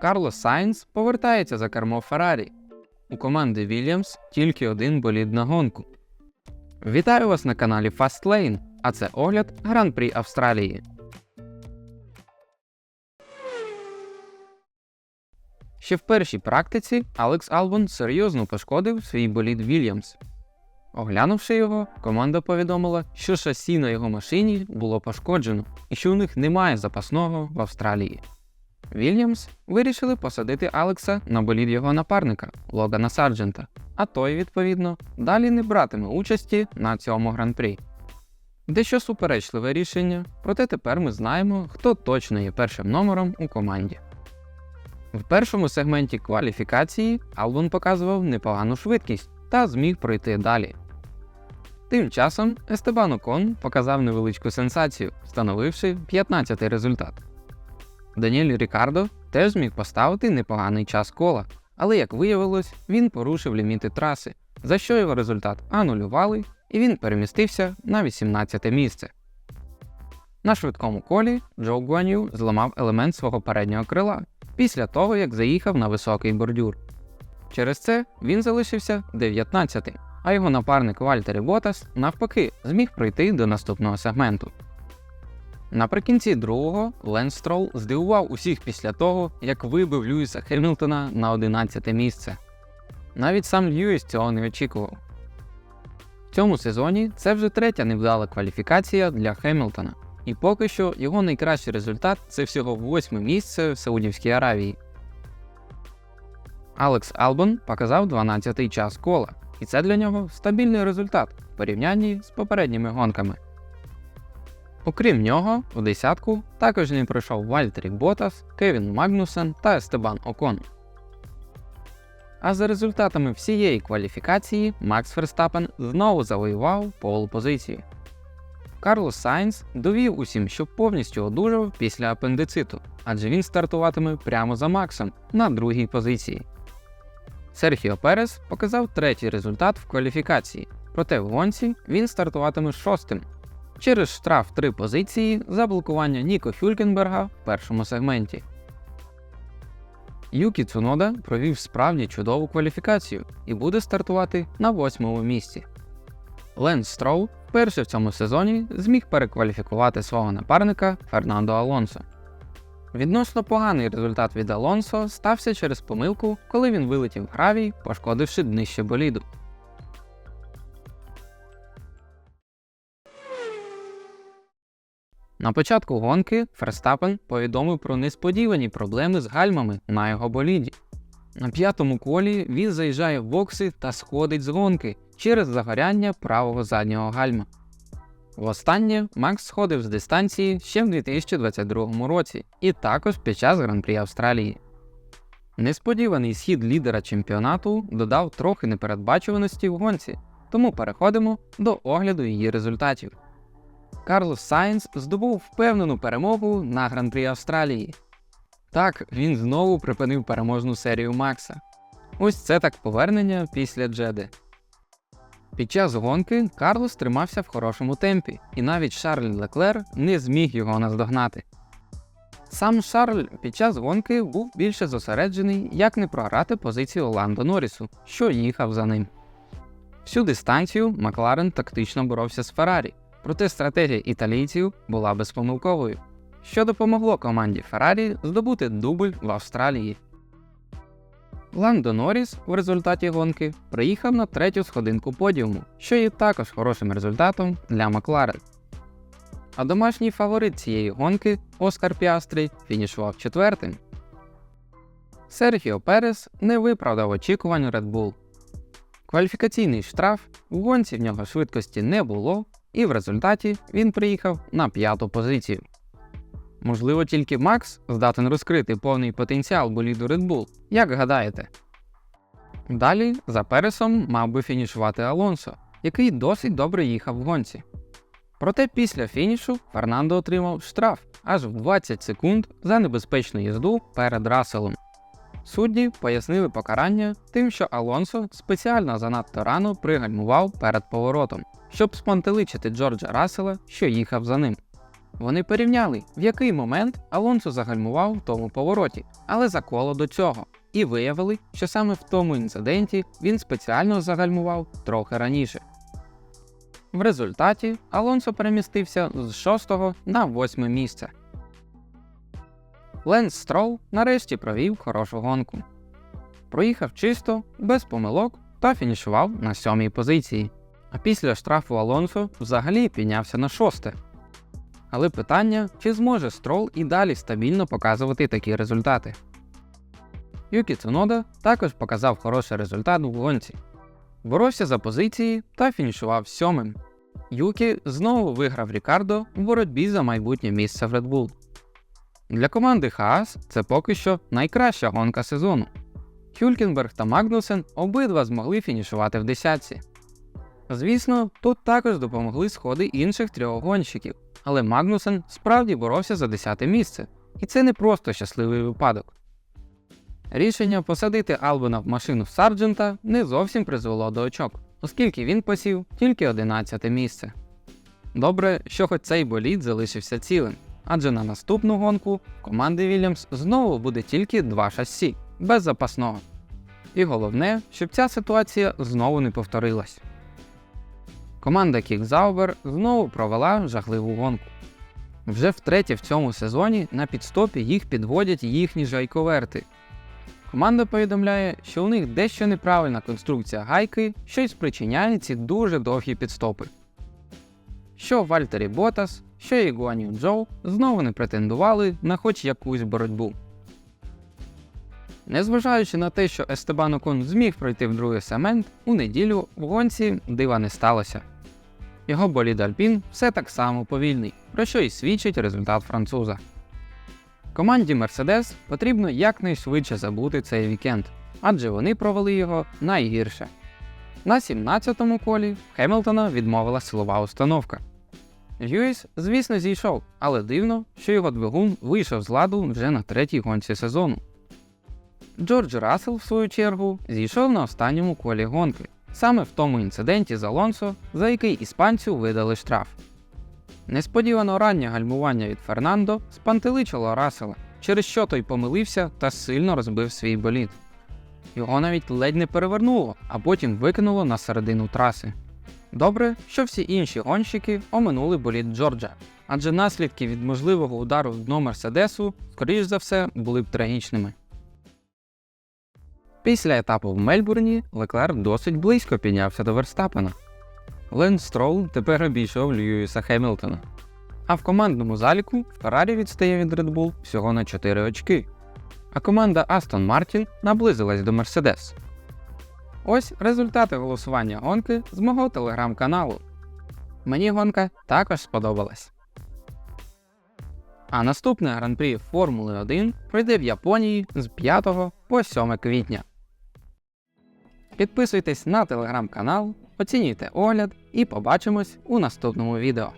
Карлос Сайнс повертається за кермо Феррарі. У команди Вільямс тільки один болід на гонку. Вітаю вас на каналі Fastlane, а це огляд Гран-прі Австралії. Ще в першій практиці Алекс Албон серйозно пошкодив свій болід Вільямс. Оглянувши його, команда повідомила, що шасі на його машині було пошкоджено і що у них немає запасного в Австралії. Вільямс вирішили посадити Алекса на болід його напарника Логана Сарджента, а той, відповідно, далі не братиме участі на цьому гран-прі. Дещо суперечливе рішення, проте тепер ми знаємо, хто точно є першим номером у команді. В першому сегменті кваліфікації Албон показував непогану швидкість та зміг пройти далі. Тим часом Естебан Окон показав невеличку сенсацію, встановивши 15-й результат. Даніель Рікардо теж зміг поставити непоганий час кола, але як виявилось, він порушив ліміти траси, за що його результат анулювали, і він перемістився на 18 місце. На швидкому колі Джо Гуаню зламав елемент свого переднього крила після того, як заїхав на високий бордюр. Через це він залишився 19-тим, а його напарник Вальтері Ботас навпаки зміг пройти до наступного сегменту. Наприкінці другого Ленс Строл здивував усіх після того, як вибив Льюіса Хемілтона на 11 місце. Навіть сам Льюіс цього не очікував. В цьому сезоні це вже третя невдала кваліфікація для Хемілтона, і поки що його найкращий результат це всього восьме місце в Саудівській Аравії. Алекс Албон показав 12-й час кола, і це для нього стабільний результат в порівнянні з попередніми гонками. Окрім нього, у десятку також не пройшов Вальтері Ботас, Кевін Магнусен та Естебан Окон. А за результатами всієї кваліфікації Макс Ферстапен знову завоював пол позицію. Карлос Сайнс довів усім, що повністю одужав після апендициту, адже він стартуватиме прямо за Максом на другій позиції. Серхіо Перес показав третій результат в кваліфікації, проте в гонці він стартуватиме шостим через штраф три позиції за блокування Ніко Хюлькенберга в першому сегменті. Юкі Цунода провів справді чудову кваліфікацію і буде стартувати на восьмому місці. Ленс Строу вперше в цьому сезоні зміг перекваліфікувати свого напарника Фернандо Алонсо. Відносно поганий результат від Алонсо стався через помилку, коли він вилетів в гравій, пошкодивши днище боліду. На початку гонки Ферстапен повідомив про несподівані проблеми з гальмами на його боліді. На п'ятому колі він заїжджає в бокси та сходить з гонки через загоряння правого заднього гальма. Востаннє Макс сходив з дистанції ще в 2022 році і також під час Гран-прі Австралії. Несподіваний схід лідера чемпіонату додав трохи непередбачуваності в гонці, тому переходимо до огляду її результатів. Карлос Сайнс здобув впевнену перемогу на Гран-прі Австралії. Так, він знову припинив переможну серію Макса. Ось це так повернення після Джеди. Під час гонки Карлос тримався в хорошому темпі, і навіть Шарль Леклер не зміг його наздогнати. Сам Шарль під час гонки був більше зосереджений, як не програти позицію Ландо Норрісу, що їхав за ним. Всю дистанцію Макларен тактично боровся з Феррарі, проте стратегія італійців була безпомилковою, що допомогло команді Феррарі здобути дубль в Австралії. Ландо Норріс в результаті гонки приїхав на третю сходинку подіуму, що є також хорошим результатом для Макларен. А домашній фаворит цієї гонки Оскар Піастрі фінішував четвертим. Серхіо Перес не виправдав очікувань Red Bull. Кваліфікаційний штраф в гонці в нього швидкості не було, і в результаті він приїхав на п'яту позицію. Можливо, тільки Макс здатен розкрити повний потенціал боліду Red Bull, як гадаєте. Далі за Пересом мав би фінішувати Алонсо, який досить добре їхав в гонці. Проте після фінішу Фернандо отримав штраф аж в 20 секунд за небезпечну їзду перед Расселом. Судді пояснили покарання тим, що Алонсо спеціально занадто рано пригальмував перед поворотом, щоб спонтеличити Джорджа Рассела, що їхав за ним. Вони порівняли, в який момент Алонсо загальмував в тому повороті, але за коло до цього, і виявили, що саме в тому інциденті він спеціально загальмував трохи раніше. В результаті Алонсо перемістився з 6 на 8 місце. Ленс Строл нарешті провів хорошу гонку. Проїхав чисто, без помилок та фінішував на сьомій позиції. А після штрафу Алонсо взагалі піднявся на шосте. Але питання, чи зможе Строл і далі стабільно показувати такі результати. Юкі Цунода також показав хороший результат у гонці. Боровся за позиції та фінішував сьомим. Юкі знову виграв Рікардо в боротьбі за майбутнє місце в Red Bull. Для команди Хаас це поки що найкраща гонка сезону. Хюлькенберг та Магнусен обидва змогли фінішувати в десятці. Звісно, тут також допомогли сходи інших трьох гонщиків, але Магнусен справді боровся за 10 місце, і це не просто щасливий випадок. Рішення посадити Албона в машину Сарджента не зовсім призвело до очок, оскільки він посів тільки 11 місце. Добре, що хоч цей болід залишився цілим, адже на наступну гонку команди Вільямс знову буде тільки два шасі, без запасного. І головне, щоб ця ситуація знову не повторилась. Команда Кікзаубер знову провела жахливу гонку. Вже втретє в цьому сезоні на підстопі їх підводять їхні жайковерти. Команда повідомляє, що у них дещо неправильна конструкція гайки, що й спричиняє ці дуже довгі підстопи. Що Вальтері Ботас, що і Гуаню Джоу знову не претендували на хоч якусь боротьбу. Незважаючи на те, що Естебан Окон зміг пройти в другий сегмент, у неділю в гонці дива не сталося. Його болід Альпін все так само повільний, про що й свідчить результат француза. Команді Mercedes потрібно якнайшвидше забути цей вікенд, адже вони провели його найгірше. На 17-му колі Хемілтона відмовила силова установка. Льюіс, звісно, зійшов, але дивно, що його двигун вийшов з ладу вже на третій гонці сезону. Джордж Рассел, в свою чергу, зійшов на останньому колі гонки, саме в тому інциденті з Алонсо, за який іспанцю видали штраф. Несподівано раннє гальмування від Фернандо спантеличило Рассела, через що той помилився та сильно розбив свій болід. Його навіть ледь не перевернуло, а потім викинуло на середину траси. Добре, що всі інші гонщики оминули болід Джорджа, адже наслідки від можливого удару в дно Мерседесу, скоріш за все, були б трагічними. Після етапу в Мельбурні Леклер досить близько піднявся до Верстапена. Ленс Строл тепер обійшов Льюіса Хемілтона. А в командному заліку Феррарі відстає від Red Bull всього на 4 очки, а команда Aston Martin наблизилась до Mercedes. Ось результати голосування гонки з мого телеграм-каналу. Мені гонка також сподобалась. А наступне гран-прі Формули 1 пройде в Японії з 5 по 7 квітня. Підписуйтесь на телеграм-канал, оцінюйте огляд і побачимось у наступному відео.